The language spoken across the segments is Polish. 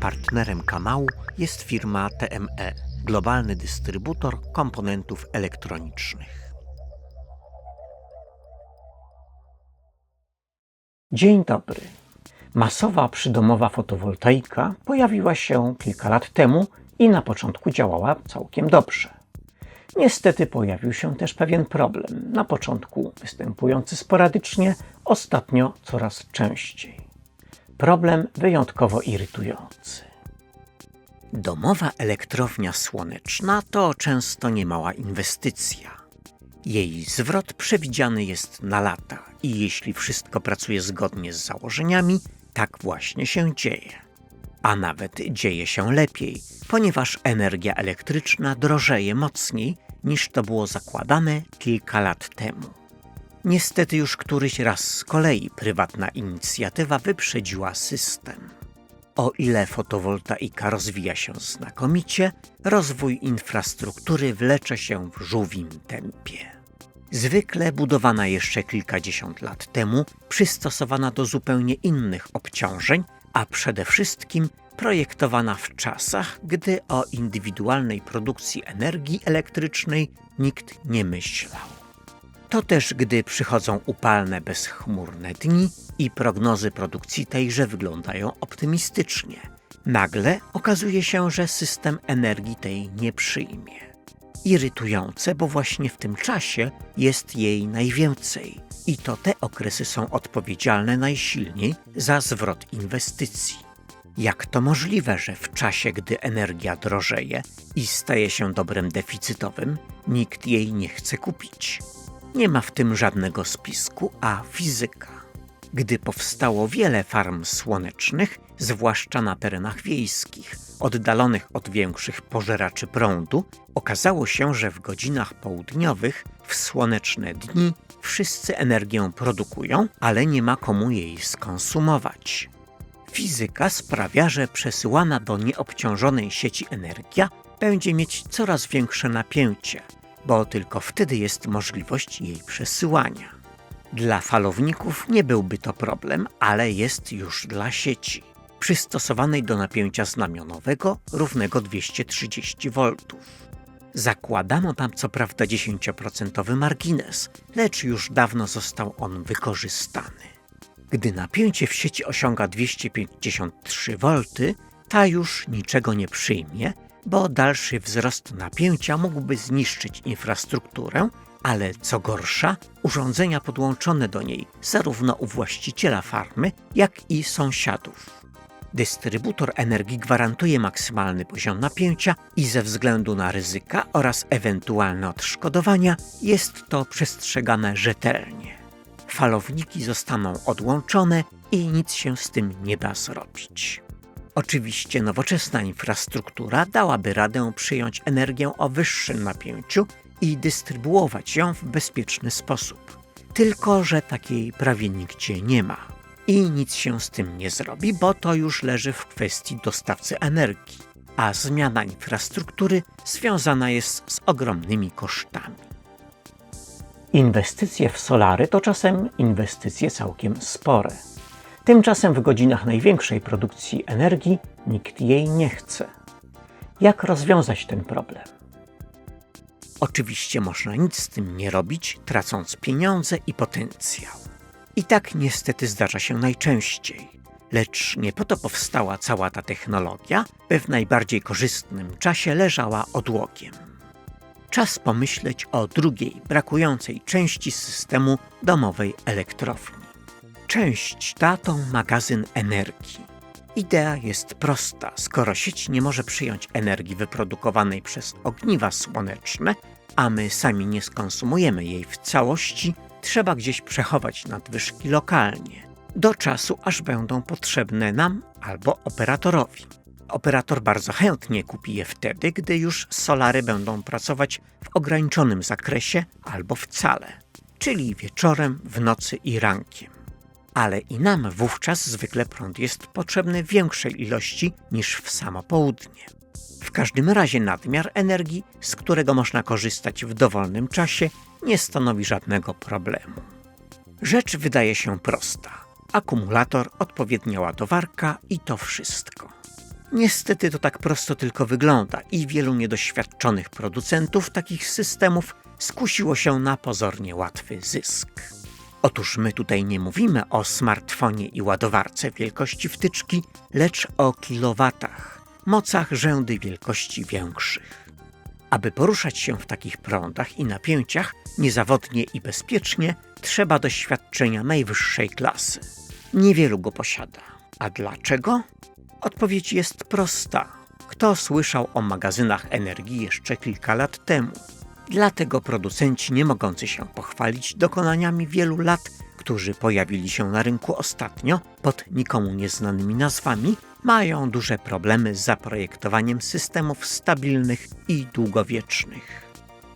Partnerem kanału jest firma TME, globalny dystrybutor komponentów elektronicznych. Dzień dobry. Masowa przydomowa fotowoltaika pojawiła się kilka lat temu i na początku działała całkiem dobrze. Niestety pojawił się też pewien problem, na początku występujący sporadycznie, ostatnio coraz częściej. Problem wyjątkowo irytujący. Domowa elektrownia słoneczna to często niemała inwestycja. Jej zwrot przewidziany jest na lata i jeśli wszystko pracuje zgodnie z założeniami, tak właśnie się dzieje. A nawet dzieje się lepiej, ponieważ energia elektryczna drożeje mocniej niż to było zakładane kilka lat temu. Niestety już któryś raz z kolei prywatna inicjatywa wyprzedziła system. O ile fotowoltaika rozwija się znakomicie, rozwój infrastruktury wlecze się w żółwim tempie. Zwykle budowana jeszcze kilkadziesiąt lat temu, przystosowana do zupełnie innych obciążeń, a przede wszystkim projektowana w czasach, gdy o indywidualnej produkcji energii elektrycznej nikt nie myślał. To też gdy przychodzą upalne, bezchmurne dni i prognozy produkcji tejże wyglądają optymistycznie. Nagle okazuje się, że system energii tej nie przyjmie. Irytujące, bo właśnie w tym czasie jest jej najwięcej i to te okresy są odpowiedzialne najsilniej za zwrot inwestycji. Jak to możliwe, że w czasie, gdy energia drożeje i staje się dobrem deficytowym, nikt jej nie chce kupić? Nie ma w tym żadnego spisku, a fizyka. Gdy powstało wiele farm słonecznych, zwłaszcza na terenach wiejskich, oddalonych od większych pożeraczy prądu, okazało się, że w godzinach południowych, w słoneczne dni, wszyscy energię produkują, ale nie ma komu jej skonsumować. Fizyka sprawia, że przesyłana do nieobciążonej sieci energia będzie mieć coraz większe napięcie, bo tylko wtedy jest możliwość jej przesyłania. Dla falowników nie byłby to problem, ale jest już dla sieci, przystosowanej do napięcia znamionowego równego 230 V. Zakładano tam co prawda 10% margines, lecz już dawno został on wykorzystany. Gdy napięcie w sieci osiąga 253 V, ta już niczego nie przyjmie, bo dalszy wzrost napięcia mógłby zniszczyć infrastrukturę, ale co gorsza, urządzenia podłączone do niej zarówno u właściciela farmy, jak i sąsiadów. Dystrybutor energii gwarantuje maksymalny poziom napięcia i ze względu na ryzyka oraz ewentualne odszkodowania jest to przestrzegane rzetelnie. Falowniki zostaną odłączone i nic się z tym nie da zrobić. Oczywiście nowoczesna infrastruktura dałaby radę przyjąć energię o wyższym napięciu i dystrybuować ją w bezpieczny sposób. Tylko, że takiej prawie nigdzie nie ma. I nic się z tym nie zrobi, bo to już leży w kwestii dostawcy energii, a zmiana infrastruktury związana jest z ogromnymi kosztami. Inwestycje w solary to czasem inwestycje całkiem spore. Tymczasem w godzinach największej produkcji energii nikt jej nie chce. Jak rozwiązać ten problem? Oczywiście można nic z tym nie robić, tracąc pieniądze i potencjał. I tak niestety zdarza się najczęściej. Lecz nie po to powstała cała ta technologia, by w najbardziej korzystnym czasie leżała odłogiem. Czas pomyśleć o drugiej, brakującej części systemu domowej elektrowni. Część ta to magazyn energii. Idea jest prosta. Skoro sieć nie może przyjąć energii wyprodukowanej przez ogniwa słoneczne, a my sami nie skonsumujemy jej w całości, trzeba gdzieś przechować nadwyżki lokalnie, do czasu aż będą potrzebne nam albo operatorowi. Operator bardzo chętnie kupi je wtedy, gdy już solary będą pracować w ograniczonym zakresie albo wcale, czyli wieczorem, w nocy i rankiem. Ale i nam wówczas zwykle prąd jest potrzebny w większej ilości niż w samo południe. W każdym razie nadmiar energii, z którego można korzystać w dowolnym czasie, nie stanowi żadnego problemu. Rzecz wydaje się prosta. Akumulator, odpowiednia ładowarka i to wszystko. Niestety to tak prosto tylko wygląda i wielu niedoświadczonych producentów takich systemów skusiło się na pozornie łatwy zysk. Otóż my tutaj nie mówimy o smartfonie i ładowarce wielkości wtyczki, lecz o kilowatach, mocach rzędy wielkości większych. Aby poruszać się w takich prądach i napięciach niezawodnie i bezpiecznie, trzeba doświadczenia najwyższej klasy. Niewielu go posiada. A dlaczego? Odpowiedź jest prosta. Kto słyszał o magazynach energii jeszcze kilka lat temu? Dlatego producenci nie mogący się pochwalić dokonaniami wielu lat, którzy pojawili się na rynku ostatnio pod nikomu nieznanymi nazwami, mają duże problemy z zaprojektowaniem systemów stabilnych i długowiecznych.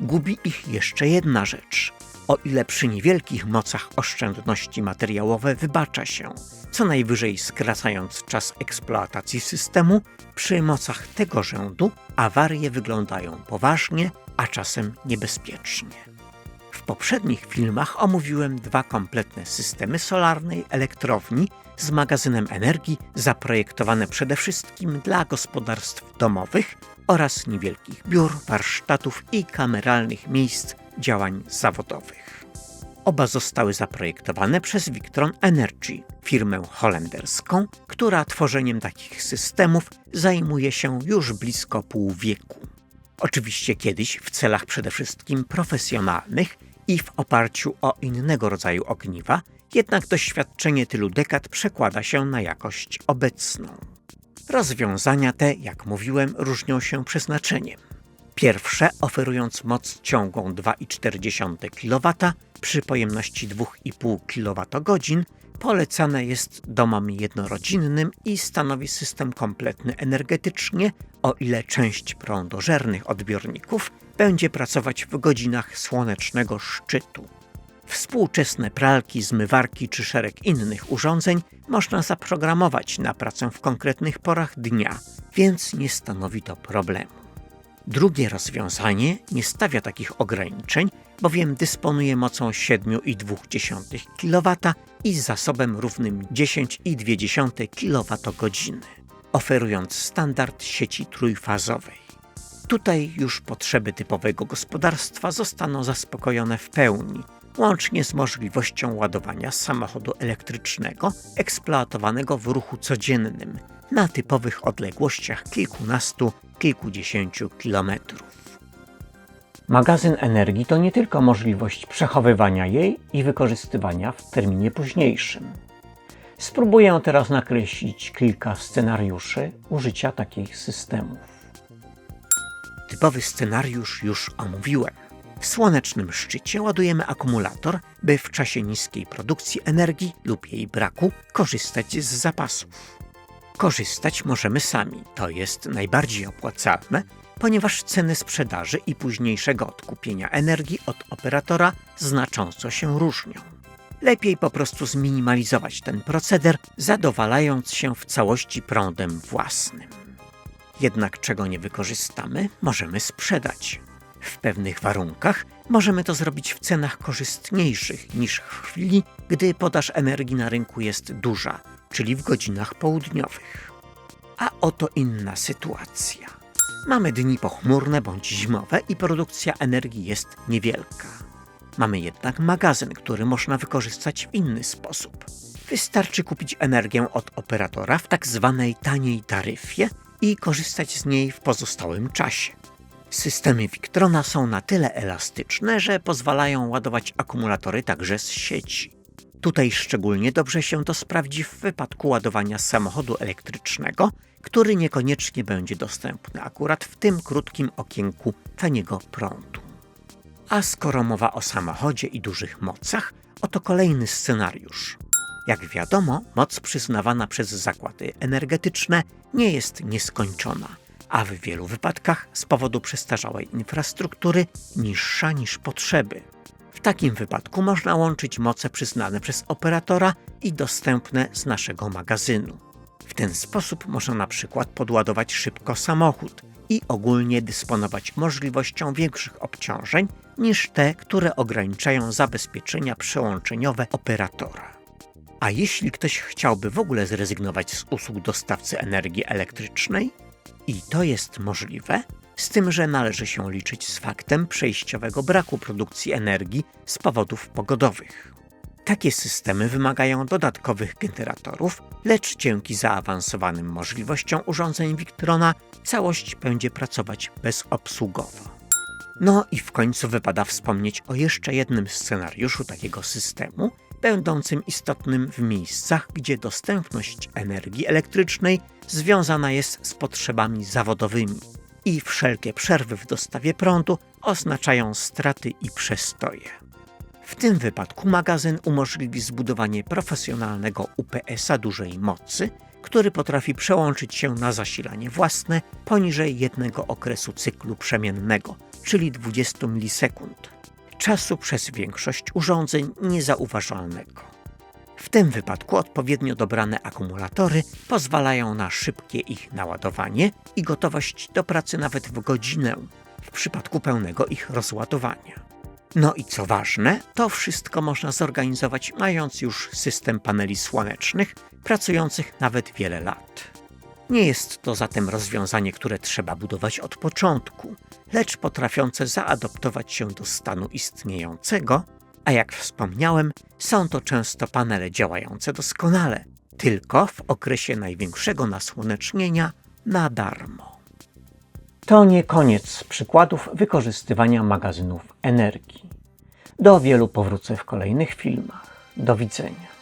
Gubi ich jeszcze jedna rzecz. O ile przy niewielkich mocach oszczędności materiałowe wybacza się, co najwyżej skracając czas eksploatacji systemu, przy mocach tego rzędu awarie wyglądają poważnie, a czasem niebezpiecznie. W poprzednich filmach omówiłem dwa kompletne systemy solarnej elektrowni z magazynem energii zaprojektowane przede wszystkim dla gospodarstw domowych oraz niewielkich biur, warsztatów i kameralnych miejsc działań zawodowych. Oba zostały zaprojektowane przez Victron Energy, firmę holenderską, która tworzeniem takich systemów zajmuje się już blisko pół wieku. Oczywiście kiedyś w celach przede wszystkim profesjonalnych i w oparciu o innego rodzaju ogniwa, jednak doświadczenie tylu dekad przekłada się na jakość obecną. Rozwiązania te, jak mówiłem, różnią się przeznaczeniem. Pierwsze oferując moc ciągłą 2,4 kW przy pojemności 2,5 kWh polecane jest domom jednorodzinnym i stanowi system kompletny energetycznie, o ile część prądożernych odbiorników będzie pracować w godzinach słonecznego szczytu. Współczesne pralki, zmywarki czy szereg innych urządzeń można zaprogramować na pracę w konkretnych porach dnia, więc nie stanowi to problemu. Drugie rozwiązanie nie stawia takich ograniczeń, bowiem dysponuje mocą 7,2 kW i zasobem równym 10,2 kWh, oferując standard sieci trójfazowej. Tutaj już potrzeby typowego gospodarstwa zostaną zaspokojone w pełni, łącznie z możliwością ładowania samochodu elektrycznego eksploatowanego w ruchu codziennym na typowych odległościach kilkunastu, kilkudziesięciu kilometrów. Magazyn energii to nie tylko możliwość przechowywania jej i wykorzystywania w terminie późniejszym. Spróbuję teraz nakreślić kilka scenariuszy użycia takich systemów. Typowy scenariusz już omówiłem. W słonecznym szczycie ładujemy akumulator, by w czasie niskiej produkcji energii lub jej braku korzystać z zapasów. Korzystać możemy sami, to jest najbardziej opłacalne, ponieważ ceny sprzedaży i późniejszego odkupienia energii od operatora znacząco się różnią. Lepiej po prostu zminimalizować ten proceder, zadowalając się w całości prądem własnym. Jednak czego nie wykorzystamy, możemy sprzedać. W pewnych warunkach możemy to zrobić w cenach korzystniejszych niż w chwili, gdy podaż energii na rynku jest duża, czyli w godzinach południowych. A oto inna sytuacja. Mamy dni pochmurne bądź zimowe i produkcja energii jest niewielka. Mamy jednak magazyn, który można wykorzystać w inny sposób. Wystarczy kupić energię od operatora w tak zwanej taniej taryfie i korzystać z niej w pozostałym czasie. Systemy Victrona są na tyle elastyczne, że pozwalają ładować akumulatory także z sieci. Tutaj szczególnie dobrze się to sprawdzi w wypadku ładowania samochodu elektrycznego, który niekoniecznie będzie dostępny akurat w tym krótkim okienku taniego prądu. A skoro mowa o samochodzie i dużych mocach, oto kolejny scenariusz. Jak wiadomo, moc przyznawana przez zakłady energetyczne nie jest nieskończona, a w wielu wypadkach z powodu przestarzałej infrastruktury niższa niż potrzeby. Takim wypadku można łączyć moce przyznane przez operatora i dostępne z naszego magazynu. W ten sposób można na przykład podładować szybko samochód i ogólnie dysponować możliwością większych obciążeń niż te, które ograniczają zabezpieczenia przełączeniowe operatora. A jeśli ktoś chciałby w ogóle zrezygnować z usług dostawcy energii elektrycznej? I to jest możliwe, z tym, że należy się liczyć z faktem przejściowego braku produkcji energii z powodów pogodowych. Takie systemy wymagają dodatkowych generatorów, lecz dzięki zaawansowanym możliwościom urządzeń Victrona całość będzie pracować bezobsługowo. No i w końcu wypada wspomnieć o jeszcze jednym scenariuszu takiego systemu, będącym istotnym w miejscach, gdzie dostępność energii elektrycznej związana jest z potrzebami zawodowymi i wszelkie przerwy w dostawie prądu oznaczają straty i przestoje. W tym wypadku magazyn umożliwi zbudowanie profesjonalnego UPS-a dużej mocy, który potrafi przełączyć się na zasilanie własne poniżej jednego okresu cyklu przemiennego, czyli 20 milisekund. Czasu przez większość urządzeń niezauważalnego. W tym wypadku odpowiednio dobrane akumulatory pozwalają na szybkie ich naładowanie i gotowość do pracy nawet w godzinę, w przypadku pełnego ich rozładowania. No i co ważne, to wszystko można zorganizować mając już system paneli słonecznych, pracujących nawet wiele lat. Nie jest to zatem rozwiązanie, które trzeba budować od początku, lecz potrafiące zaadoptować się do stanu istniejącego, a jak wspomniałem, są to często panele działające doskonale, tylko w okresie największego nasłonecznienia na darmo. To nie koniec przykładów wykorzystywania magazynów energii. Do wielu powrócę w kolejnych filmach. Do widzenia.